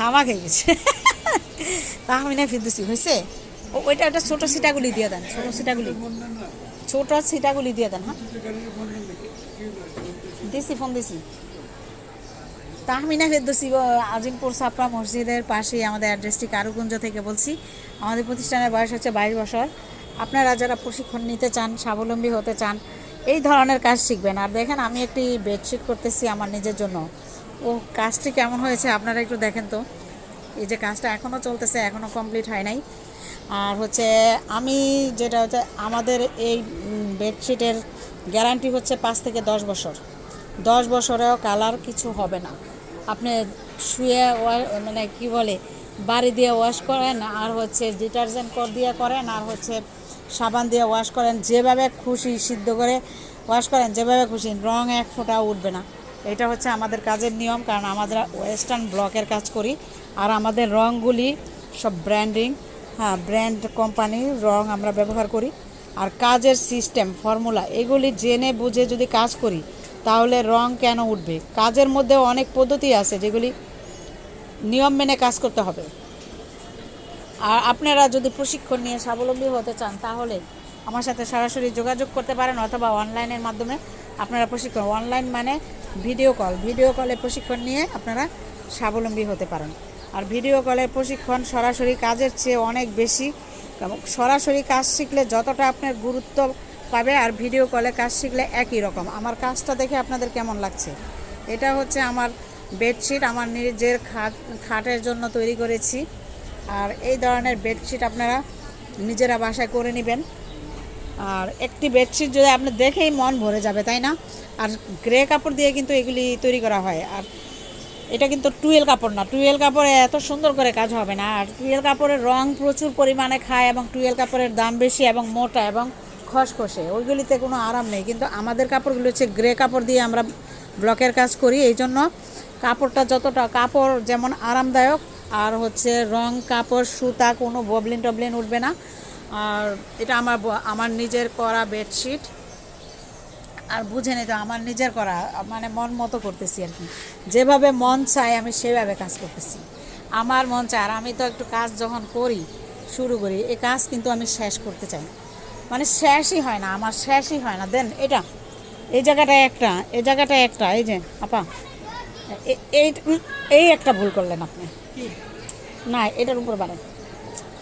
থামা খেয়ে গেছে। তাহমিনা ফিরদুসি, হয়েছে? ও, ওইটা একটা ছোটো সিটাগুলি দিয়ে দেন, ছোটো সিটাগুলি ছোটো সিটাগুলি দিয়ে দেন হ্যাঁ। দিছি ফোন দিছি তাহমিনা ফেরদৌসি আজিমপুর সাপড়া মসজিদের পাশেই আমাদের অ্যাড্রেসটি কারুকুঞ্জ থেকে বলছি। আমাদের প্রতিষ্ঠানের বয়স হচ্ছে বাইশ বছর। আপনারা যারা প্রশিক্ষণ নিতে চান, স্বাবলম্বী হতে চান, এই ধরনের কাজ শিখবেন। আর দেখেন, আমি একটি বেডশিট করতেছি আমার নিজের জন্য। ও, কাজটি কেমন হয়েছে? আপনারা একটু দেখেন তো। এই যে কাজটা এখনও চলতেছে এখনও কমপ্লিট হয় নাই। আর হচ্ছে, আমি যেটা হচ্ছে, আমাদের এই বেডশিটের গ্যারান্টি হচ্ছে পাঁচ থেকে দশ বছর। দশ বছরেও কালার কিছু হবে না। আপনি শুয়ে ওয়া- মানে কি বলে, বাড়ি দিয়ে ওয়াশ করেন, আর হচ্ছে ডিটারজেন্ট কর দিয়ে করেন, আর হচ্ছে সাবান দিয়ে ওয়াশ করেন। যেভাবে খুশি সিদ্ধ করে ওয়াশ করেন, যেভাবে খুশি, রং এক ফোঁটাও উঠবে না। এটা হচ্ছে আমাদের কাজের নিয়ম, কারণ আমাদের ওয়েস্টার্ন ব্লকের কাজ করি। আর আমাদের রঙগুলি সব ব্র্যান্ডিং হ্যাঁ ব্র্যান্ড কোম্পানির রং আমরা ব্যবহার করি। আর কাজের সিস্টেম ফর্মুলা এগুলি জেনে বুঝে যদি কাজ করি, তাহলে রং কেন উঠবে? কাজের মধ্যে অনেক পদ্ধতি আছে যেগুলি নিয়ম মেনে কাজ করতে হবে। আর আপনারা যদি প্রশিক্ষণ নিয়ে স্বাবলম্বী হতে চান, তাহলে আমার সাথে সরাসরি যোগাযোগ করতে পারেন অথবা অনলাইনের মাধ্যমে আপনারা প্রশিক্ষণ অনলাইন মানে ভিডিও কল। ভিডিও কলে প্রশিক্ষণ নিয়ে আপনারা স্বাবলম্বী হতে পারেন। আর ভিডিও কলের প্রশিক্ষণ সরাসরি কাজের চেয়ে অনেক বেশি। সরাসরি কাজ শিখলে যতটা আপনার গুরুত্ব পাবে আর ভিডিও কলে কাজ শিখলে একই রকম। আমার কাজটা দেখে আপনাদের কেমন লাগছে? এটা হচ্ছে আমার বেডশিট। আমার নিজের খাট, খাটের জন্য তৈরি করেছি। আর এই ধরনের বেডশিট আপনারা নিজেরা বাসায় করে নেবেন। আর একটি বেডশিট যদি আপনি দেখেই মন ভরে যাবে, তাই না? আর গ্রে কাপড় দিয়ে কিন্তু এগুলি তৈরি করা হয়। আর এটা কিন্তু টুয়েল কাপড় না। টুয়েল কাপড়ে এত সুন্দর করে কাজ হবে না। আর টুয়েল কাপড়ের রং প্রচুর পরিমাণে খায় এবং টুয়েল কাপড়ের দাম বেশি এবং মোটা এবং খসখসে। ওইগুলিতে কোনো আরাম নেই। কিন্তু আমাদের কাপড়গুলো হচ্ছে গ্রে কাপড় দিয়ে আমরা ব্লকের কাজ করি। এই জন্য কাপড়টা যতটা, কাপড় যেমন আরামদায়ক, আর হচ্ছে রং, কাপড়, সুতা কোনো ববলিন টবলিন উঠবে না। আর এটা আমার আমার নিজের করা বেডশিট। আর বুঝে নিতে আমার নিজের করা মানে মন মতো করতেছি আর কি। যেভাবে মন চায় আমি সেভাবে কাজ করতেছি। আমার মন চায় আর আমি তো একটু কাজ যখন করি শুরু করি এই কাজ কিন্তু আমি শেষ করতে চাই। মানে শেষই হয় না আমার শেষই হয় না। দেন এটা এই জায়গাটা একটা এই জায়গাটা একটা এই যে আপা এ- এই এই একটা ভুল করলেন আপনি। না এটার উপরে বাড়ে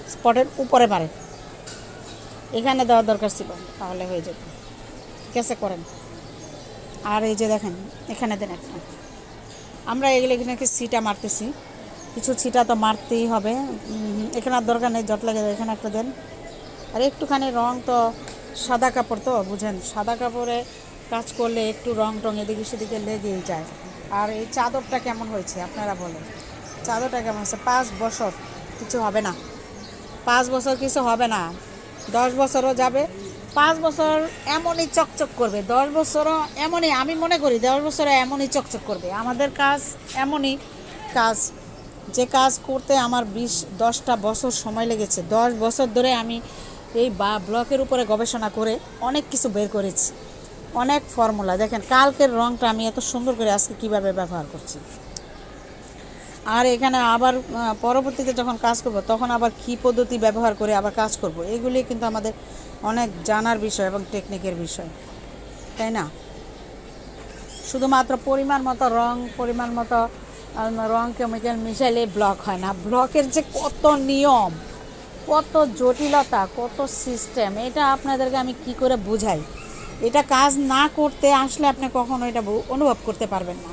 স্পটের উপরে বাড়ে। এখানে দেওয়ার দরকার ছিল, তাহলে হয়ে যেত। ঠিক আছে, করেন। আর এই যে দেখেন, এখানে দেন একটা। আমরা এগুলো এখানে কি সিটা মারতেছি। কিছু ছিটা তো মারতেই হবে। এখানে আর দরকার নেই, জট লাগে, এখানে একটা দেন। আর একটুখানি রং তো সাদা কাপড় তো, বুঝেন? সাদা কাপড়ে কাজ করলে একটু রং টং এদিকে সেদিকে লেগেই যায়। আর এই চাদরটা কেমন হয়েছে, আপনারা বলেন? চাদরটা কেমন হয়েছে? পাঁচ বছর কিছু হবে না। পাঁচ বছর কিছু হবে না। দশ বছরও যাবে। পাঁচ বছর এমনই চকচক করবে। দশ বছরও এমনই, আমি মনে করি দশ বছরে এমনই চকচক করবে। আমাদের কাজ এমনই কাজ, যে কাজ করতে আমার বিশ, দশটা বছর সময় লেগেছে। দশ বছর ধরে আমি এই বা, ব্লকের উপরে গবেষণা করে অনেক কিছু বের করেছি। অনেক ফর্মুলা। দেখেন, কালকের রঙটা আমি এত সুন্দর করে আজকে কীভাবে ব্যবহার করছি। আর এখানে আবার পরবর্তীতে যখন কাজ করব, তখন আবার কী পদ্ধতি ব্যবহার করে আবার কাজ করব, এগুলি কিন্তু আমাদের অনেক জানার বিষয় এবং টেকনিকের বিষয়, তাই না? শুধুমাত্র পরিমাণ মতো রং, পরিমাণ মতো রং কেমিক্যাল মিশাইলে ব্লক হয় না। ব্লকের যে কত নিয়ম, কত জটিলতা, কত সিস্টেম এটা আপনাদেরকে আমি কি করে বুঝাই? এটা কাজ না করতে আসলে আপনি কখনো এটা অনুভব করতে পারবেন না।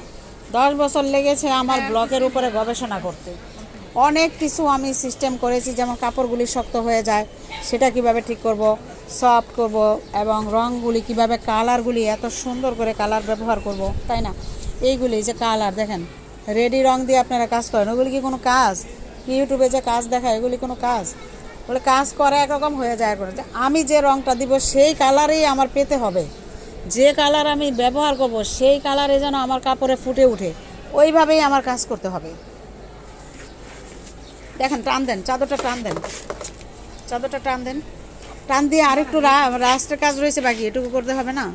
দশ বছর লেগেছে আমার ব্লকের উপরে গবেষণা করতে। অনেক কিছু আমি সিস্টেম করেছি যেমন কাপড়গুলি শক্ত হয়ে যায় সেটা কীভাবে ঠিক করব সফট করব এবং রঙগুলি কীভাবে কালারগুলি এত সুন্দর করে কালার ব্যবহার করব তাই না? এইগুলি যে কালার দেখেন রেডি রং দিয়ে আপনারা কাজ করেন ওগুলি কি কোনো কাজ? ইউটিউবে যে কাজ দেখায় এগুলি কোনো কাজ? বলে কাজ করে একরকম হয়ে যায় করে আমি যে রংটা দিব সেই কালারেই আমার পেতে হবে। যে কালার আমি ব্যবহার করব, সেই কালারে যেন আমার কাপড়ে ফুটে উঠে। ওইভাবেই আমার কাজ করতে হবে। দেখেন, টান দেন, চাদরটা টান দেন। চাদরটা টান দেন। টান দিয়ে আরেকটু রাস্টের কাজ রয়েছে বাকি, এটুকু করতে হবে না?